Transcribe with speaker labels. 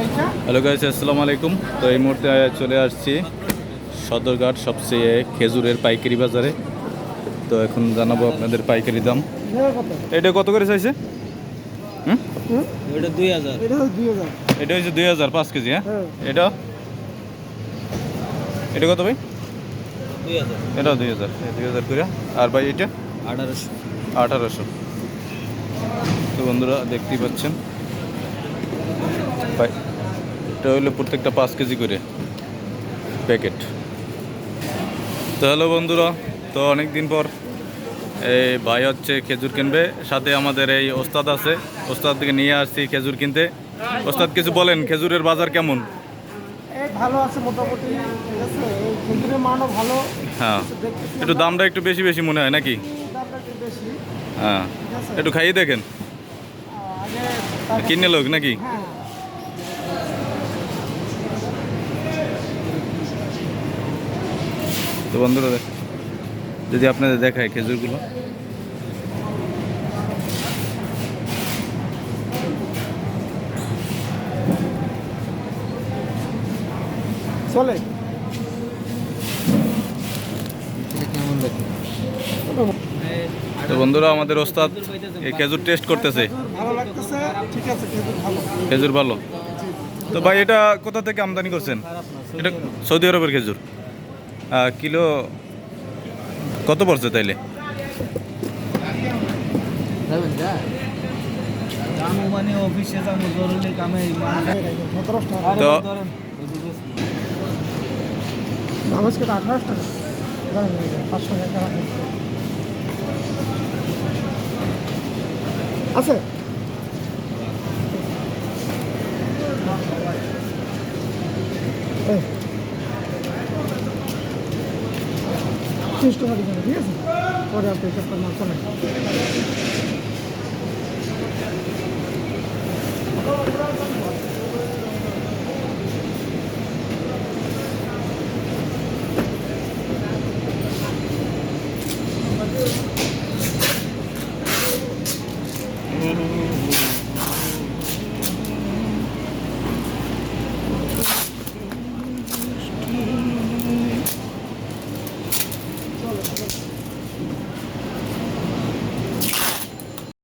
Speaker 1: Hello guys আসসালামু আলাইকুম। তো এই মুহূর্তে চলে আসছি সদরঘাট সবচেয়ে খেজুরের পাইকারি বাজারে। তো এখন জানাব আপনাদের পাইকারি দাম। এটা কত করে চাইছে?
Speaker 2: এটা হচ্ছে দুই হাজার।
Speaker 1: এটা পাঁচ কেজি হ্যাঁ?
Speaker 2: হ্যাঁ।
Speaker 1: এটা? এটা কত ভাই?
Speaker 3: দুই হাজার।
Speaker 1: দুই হাজার দুই হাজার করে। আর ভাই এটা?
Speaker 3: আঠারোশো।
Speaker 1: আঠারোশো। তো বন্ধুরা দেখতেই পাচ্ছেন। ভাই এটা হলো প্রত্যেকটা পাঁচ কেজি করে প্যাকেট। তো হ্যালো বন্ধুরা তো অনেক দিন পর এই ভাই হচ্ছে খেজুর কিনবে সাথে আমাদের এই ওস্তাদ আছে ওস্তাদ থেকে নিয়ে আসছি খেজুর কিনতে। ওস্তাদ কিছু বলেন খেজুরের বাজার কেমন?
Speaker 2: ভালো আছে মোটামুটি ঠিক আছে? এই খেজুরের মানও ভালো।
Speaker 1: হ্যাঁ। একটু দামটা একটু বেশি বেশি মনে হয় নাকি? হ্যাঁ। একটু খাইয়ে দেখেন। কিনে লোক নাকি? তো বন্ধুরা দেখ- যদি আপনাদের দেখায় খেজুরগুলো।
Speaker 2: চলে।
Speaker 1: তো বন্ধুরা আমাদের ওস্তাদ এই খেজুর টেস্ট করতেছে।
Speaker 2: খেজুর ভালো।
Speaker 1: তো ভাই এটা কোথা থেকে আমদানি করছেন? এটা সৌদি আরবের খেজুর। কিলো কত পড়ছে তাইলে?
Speaker 3: যাবেন যা। কামু
Speaker 2: তিরিশ টাকা দিতে হবে ঠিক আছে পরে আপনি হিসাবটা না করেন Mm-hmm.